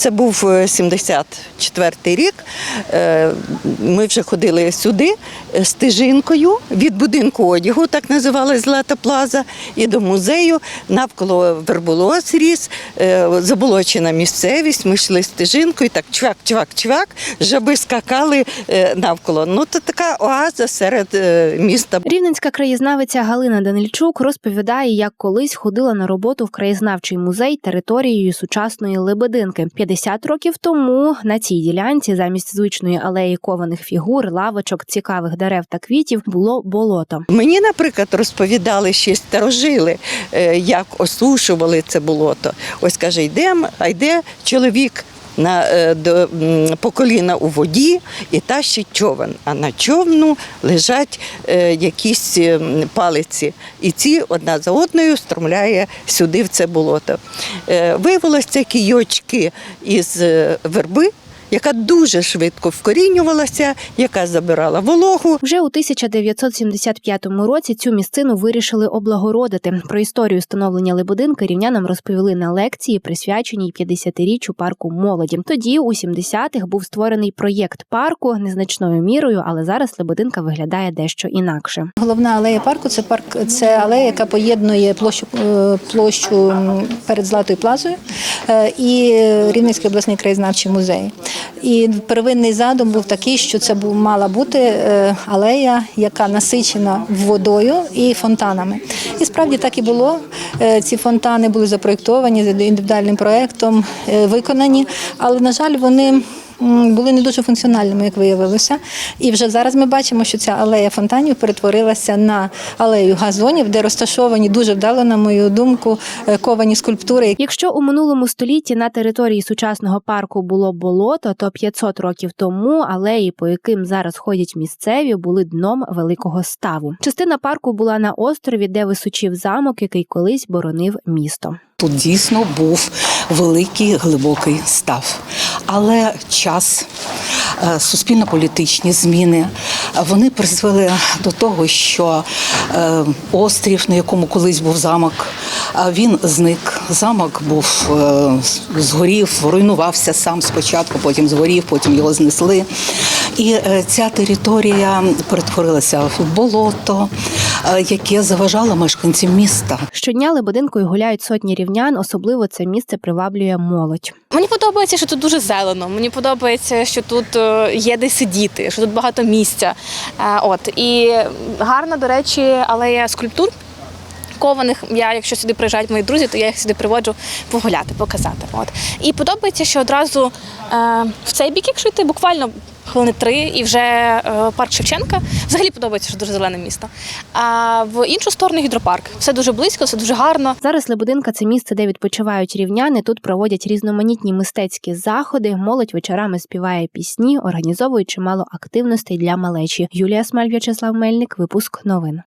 Це був е, 74-й рік. Е, Ми вже ходили сюди е, стежинкою від будинку одягу, так називалась Злата Плаза, і до музею навколо верболос ріс, е, заболочена місцевість. Ми йшли стежинкою, так чвак, чвак, чвак, жаби скакали е, навколо. Ну, це така оаза серед е, міста. Рівненська краєзнавиця Галина Данильчук розповідає, як колись ходила на роботу в краєзнавчий музей територією сучасної Лебединки. 50 років тому на цій ділянці замість звичної алеї кованих фігур, лавочок, цікавих дерев та квітів було болото. Мені, наприклад, розповідали ще старожили, е, як осушували це болото. Ось каже, йдемо, а йде чоловік. На е, до по коліна у воді і тащить човен. А на човну лежать е, якісь е, палиці, і ці одна за одною струмляє сюди в це болото. Е, Виявилося кійочки із е, верби, яка дуже швидко вкорінювалася, яка забирала вологу. Вже у 1975 році цю місцину вирішили облагородити. Про історію становлення Лебединки рівнянам розповіли на лекції, присвяченій 50-річчю парку молоді. Тоді, у 70-х, був створений проєкт парку незначною мірою, але зараз Лебединка виглядає дещо інакше. Головна алея парку це парк, це алея, яка поєднує площу е, площу перед Златою плазою е, і Рівненський обласний краєзнавчий музей. І первинний задум був такий, що це був мала бути е, алея, яка насичена водою і фонтанами. І справді так і було. Е, Ці фонтани були запроєктовані за індивідуальним проєктом, е, виконані, але на жаль, вони були не дуже функціональними, як виявилося. І вже зараз ми бачимо, що ця алея фонтанів перетворилася на алею газонів, де розташовані дуже вдало, на мою думку, е, ковані скульптури. Якщо у минулому столітті на території сучасного парку було болото, то 500 років тому алеї, по яким зараз ходять місцеві, були дном великого ставу. Частина парку була на острові, де височив замок, який колись боронив місто. Тут дійсно був великий глибокий став. Але час, е, суспільно-політичні зміни вони призвели до того, що е, острів, на якому колись був замок, е, він зник. Замок був згорів, руйнувався сам спочатку, потім згорів, потім його знесли. І е, ця територія перетворилася в болото, е, яке заважало мешканцям міста. Щодня Лебединкою гуляють сотні рівнян, особливо це місце приваблює молодь. Мені подобається, що тут дуже зелено. Мені подобається, що тут е, є де сидіти, що тут багато місця. От і гарна, до речі, алея скульптур. Кованих я, якщо сюди приїжджають мої друзі, то я їх сюди приводжу погуляти, показати. От і подобається, що одразу е, в цей бік, якщо йти, буквально хвилини три, і вже е, парк Шевченка. Взагалі подобається, що дуже зелене місто. А в іншу сторону гідропарк. Все дуже близько, все дуже гарно. Зараз Лебединка це місце, де відпочивають рівняни. Тут проводять різноманітні мистецькі заходи. Молодь вечорами співає пісні, організовують чимало активностей для малечі. Юлія Смаль, В'ячеслав Мельник, випуск новин.